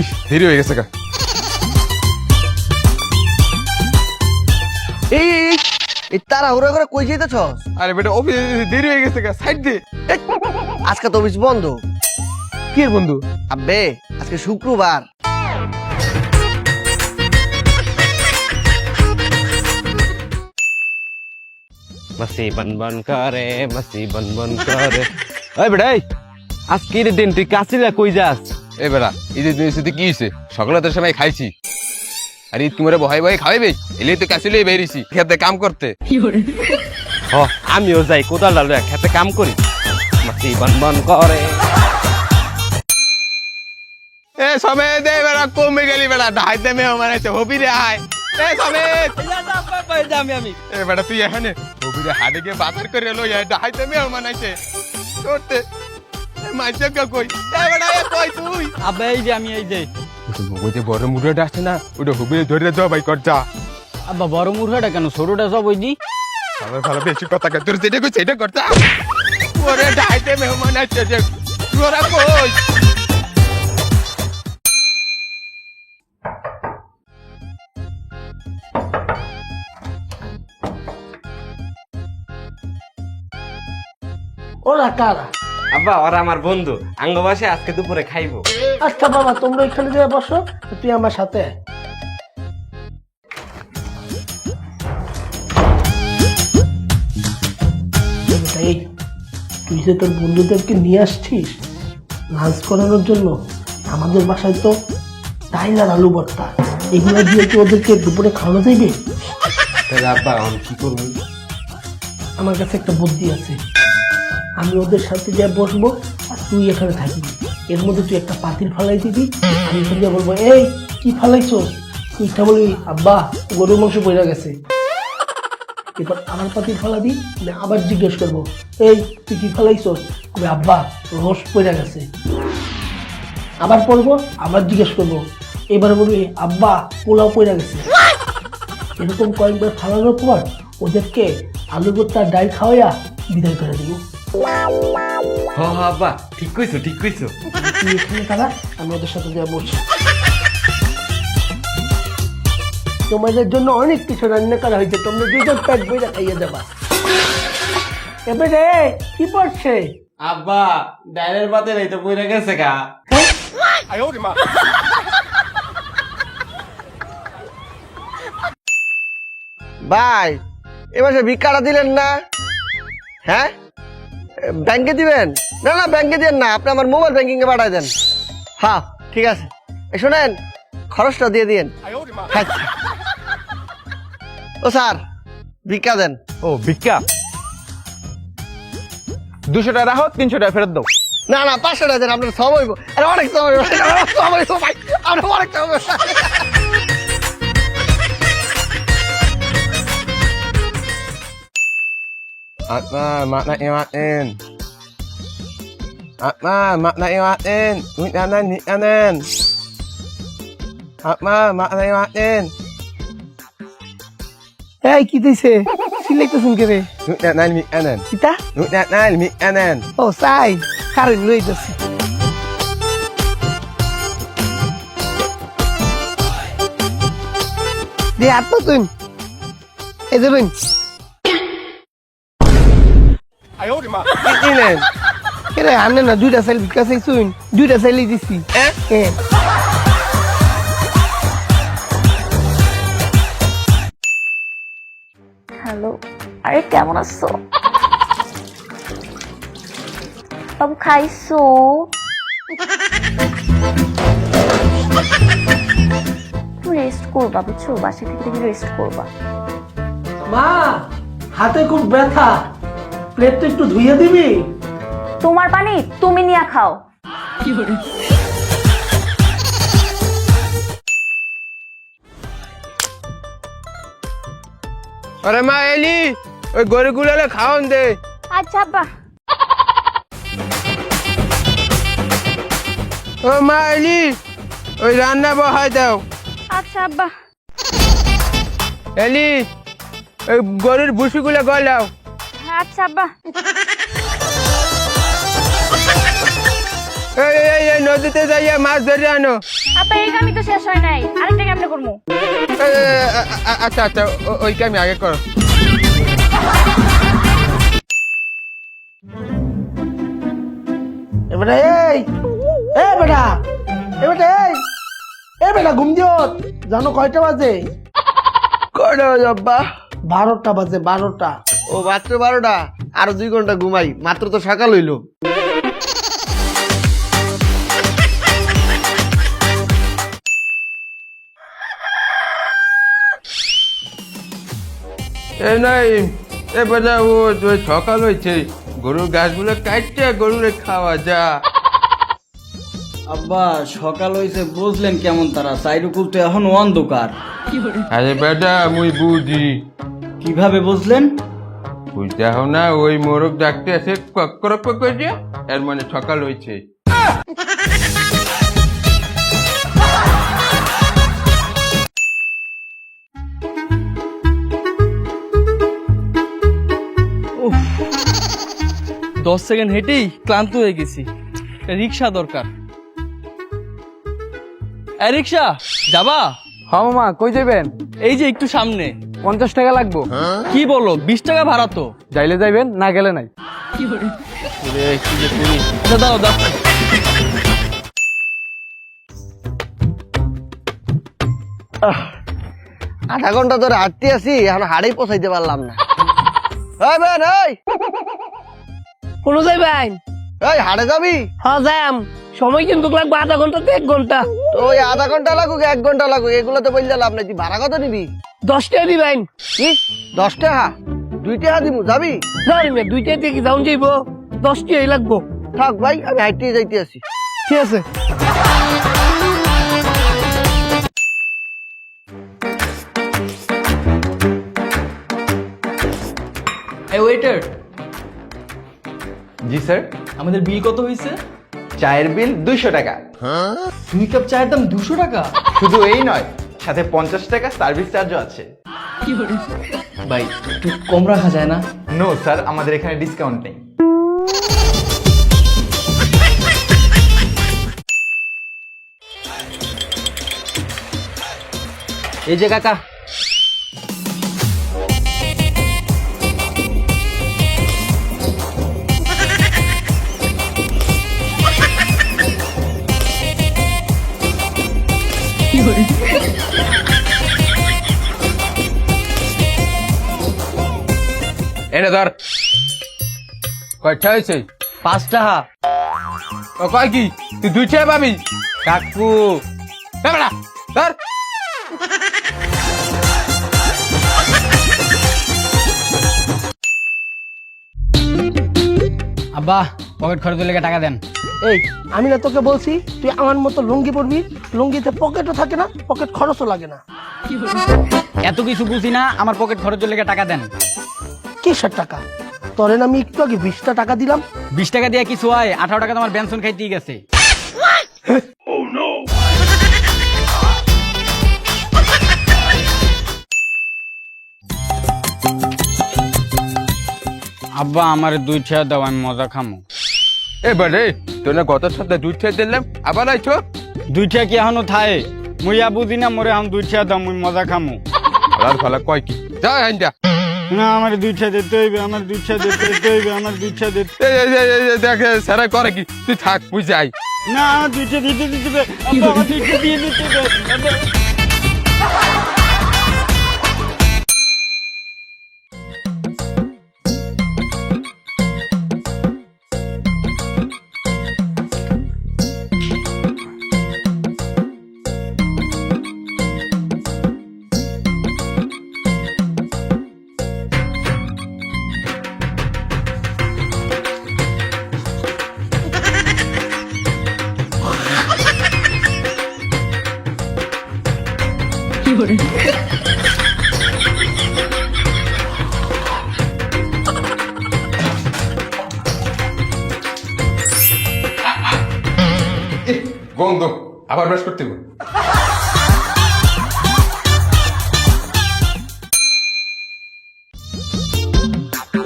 ইস দেরি হয়ে গেছে গা। এই এই, এই, এই তারা হুড়া করে কই যেতেছস আরে বেটা অফিস দেরি হয়ে গেছে গা সাইড দে এই, আজকে তো অফিস বন্ধ। কি বন্ধু? আব্বে আজকে শুক্রবার। মাসি বন বন করে মাসি বন বন করে। ওই বেটাই আজকের দিন তুই কাছিলা কই যাস? এ বেটা ঈদের দিনের সাথে কি হয়েছে সকালে তোর সময় খাইছি। আর ঈদ কুমারে বহাই বহাই খাওয়াইবে? এলে তো কাছে লিয়ে বেরিয়েছি খেতে কাম করতে। হ আমিও যাই কোদাল ডাল খেতে কাম করি। মাসি বন বন করে। এ সবে দে বেটা কমে গেলি বেটা ঢাইতে মেয়ে মানাইছে হবি রে আয় এ সবে আমি আমি এ বেটা তুই এখানে হবি রে হাটে গিয়ে বাজার করে এলো এ ঢাইতে মেয়ে মানাইছে করতে মাইছে কে কই এ কই তুই? আবে এই যে আমি এই যে। ওই যে বড় মুড়েটা আছে না ওটা হবি ধরে যাও ভাই কর আব্বা বড় মুরগাটা কেন? সরুটা সব ওই দি। আমার ভালো বেশি কথা কে তোর যেটা কই সেটা কর ওরে ঢাইতে মেয়ে মানাইছে যে তোরা কই? ওরা কারা আব্বা ওরা আমার বন্ধু। আঙ্গবাসে আজকে দুপুরে খাইবো। আচ্ছা বাবা তোমরা এখানে যেয়ে বসো তুই আমার সাথে। আয়। এই তুই যে তোর বন্ধুদেরকে নিয়ে আসছিস লাঞ্চ করানোর জন্য আমাদের বাসায় তো টাইলার আলু ভর্তা এগুলো দিয়ে কি ওদেরকে দুপুরে খাওয়ানো যাইবে? তাহলে আব্বা আমি কি করব? আমার কাছে একটা বুদ্ধি আছে। আমি ওদের সাথে যা বসবো আর তুই এখানে থাকবি। এর মধ্যে তুই একটা পাতিল ফালাই দিবি, আমি এখানে গিয়ে বলব, এই, কি ফালাইছো? তুইটা বলবি, আব্বা, গরুর মাংস পড়ে গেছে। এবার আমার পাতিল ফালাবি, আমি আবার জিজ্ঞেস করব, এই, তুই কি ফালাইছো? কবে, আব্বা, রস পড়ে গেছে। আবার পড়ব, আবার জিজ্ঞেস করব, এবার বলবি, আব্বা, পোলাও পড়ে গেছে। এরকম কয়েকবার খাওয়ানোর পর ওদেরকে আলু ভর্তা ডাল খাওয়াইয়া বিদায় করে দিব। হ হ আব্বা ঠিক কইছো ঠিক কইছো। তুই এখানে তারা আমি ওদের সাথে যা তোমাদের জন্য অনেক কিছু রান্না করা হয়েছে তোমরা দুজন পেট বইটা খাইয়ে দেবা। এবারে কি পড়ছে? আব্বা ডাইলের পাতে নাই তো পইরা গেছে গা। ভাই এবার সে ভিক্ষাটা দিলেন না? হ্যাঁ? ব্যাংকে দিবেন? না না ব্যাংকে দিবেন না। আপনি আমার মোবাইল ব্যাংকিং এ পাঠাই দেন। হ্যাঁ ঠিক আছে। এ শোনেন খরচটা দিয়ে দিন আচ্ছা ও স্যার ভিক্ষা দেন। ও ভিক্ষা? দুশো টাকা রাখো তিনশো টাকা ফেরত দাও। না না পাঁচশো টাকা দেন আপনার সময় অনেক সময় হইব। আপনার অনেক সব হইব Atma, makna iwatin. Atma, makna iwatin. Wait nanan, wait nanan. Atma, makna iwatin. এই কি দিছে সিলেক্টেশন করে Wait nanan, wait nanan. কিতা Wait nanan, wait nanan. ও চাই কারেন্ট লই যাচ্ছে দে আত্মা তুই এই দেবেন. কেরে আনে না দুইটা সাইল ভিক্ষা চাইছুন দুইটা সাইলই দিছি। হ্যাঁ হ্যালো। আরে কেমন আছো? বাবু খাইছো? রেস্ট করবা বুঝছ? বাসা থেকে রেস্ট করবা। মা হাতে খুব ব্যথা। প্লেটটা একটু ধুইয়ে দিবি। তোমার পানি তুমি নিয়ে খাও। আরে মা এলি ওই গরুগুলো খাওয়ান দে। আচ্ছা আব্বা। ও মা এলি ওই রান্না বহাই দাও। আচ্ছা আব্বা। এলি ওই গরুর ভুসিগুলো গলাও। আচ্ছা আব্বা এই এই এই নদীতে যাইয়া মাছ ধরে আনো। আপা এই কামই তো শেষ হয় নাই। আরেকটা কেমনে করব আচ্ছা আচ্ছা ও- ওইটা আমি আগে কর। এবারে এই এ বেটা এ বেটা এই এ বেটা ঘুম দিও। জানো কয়টা বাজে? কয়টা বাজে আব্বা? বারোটা বাজে বারোটা। ও মাত্র বারোটা আরও দুই ঘণ্টা ঘুমাই মাত্র তো সকাল হইল। এ নাই এ বেটা ও সকাল হয়েছে গরুর গাছগুলো কাটছে গরুরে খাওয়া যা। আব্বা সকাল হইছে বুঝলেন কেমন তারা সাইডুকুল তো এখন অন্ধকার। আরে বেটা মুই বুঝি। কীভাবে বুঝলেন? বুঝতে হও না ওই মোরগ ডাকতে করছে এর মানে সকাল হয়েছে। দশ সেকেন্ড হেঁটেই ক্লান্ত হয়ে গেছি। রিক্সা দরকার। এ রিক্সা যাবা? হ্যাঁ মামা কই যাবেন? এই যে একটু সামনে। পঞ্চাশ টাকা লাগবো। কি বলো? বিশ টাকা ভাড়া তো। যাইলে যাইবেন না গেলে নাই। আচ্ছা দাও দাও। আধা ঘণ্টা ধরে হাঁটতে আছি এখন হাড়েই পৌঁছাইতে পারলাম না। এই বেন এই! কোনো যাইবেন এই হাড়ে যাবি? হ্যাঁ যাম। সময় কিন্তু লাগবে আধা ঘণ্টা তো এক ঘণ্টা। তো ওই আধা ঘণ্টা লাগুক এক ঘণ্টা লাগুক এগুলো তো বললে লাভ নাই। তুই ভাড়া কত নিবি? দশ টাকা দিবেন কি? দশ টাকা? দুই টাকা দিবু যাবি? জানি না দুইটা থেকে যাউন যাইব? দশ টাকাই লাগবো। থাক ভাই আমি হাইটে যাইতে আছি। ঠিক আছে। এই ওয়েটার জি স্যার। আমাদের বিল কত হয়েছে চায়ের বিল দুইশো টাকা। দুই কাপ চায়ের দাম দুশো টাকা? শুধু এই নয় সাথে পঞ্চাশ টাকা সার্ভিস চার্জও আছে। ভাই একটু কম রাখা যায় না? নো স্যার আমাদের এখানে ডিসকাউন্ট নেই। এই যে কাকা এনে ধর। কয়টা হয়েছে? পাঁচ টাকা ও কয় কি? তুই দুই টাকা পাবি? কাকু। ধর। আব্বা পকেট খরচের লেগে টাকা দেন। এই আমি না তোকে বলছি তুই আমার মতো লুঙ্গি পরবি লুঙ্গিতে পকেটও থাকে না পকেট খরচও লাগে না। এত কিছু বুঝি না আমার পকেট খরচের লেগে টাকা দেন। কিসের টাকা। তোরে আমি একটু আগে বিশটা টাকা দিলাম। বিশ টাকা দিয়ে কিছু হয় আঠারো টাকা তোমার বেনসন খাইতেই গেছে। আব্বা আমার দুই ছেড়ে দাও আমি মজা খামো। এ বেটে তোর না গত সপ্তাহে দুই টাকা দিলাম আবার আইছো? দুই ছেড়ে কি এখনও থায়? মুই ইয়া বুঝি না মোরে এখন দুই ছেড়ে দাও মুই মজা খামো। আর ভালো কয় কি? যা হাইন্দা না আমার দুই ছেড়ে দিতে হইবে আমার দুই ছেড়ে দিতে হইবে আমার দুই ছেড়ে দিতে দেখে স্যারা করে কি তুই থাক বুঝাই না আমার দুই ছেড়ে দিতে দিতে। আমার দুই দিয়ে দিতে গন্ধ আবার ব্রাশ করতে হবে।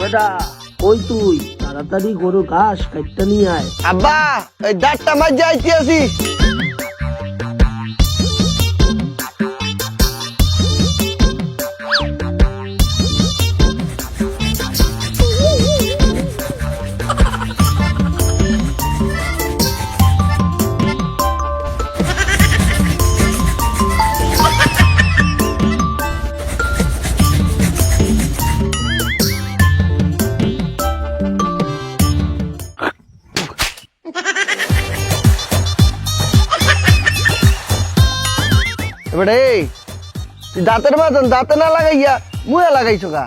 বেটা ওই তুই? তাড়াতাড়ি গরু ঘাস কাটতে নিয়ে আয়। আব্বা এই দাঁতটা মাঝে আইতে আছি এবারে এই দাঁতের মতন দাঁতে না লাগাইয়া মুয়ে লাগাইছো গা?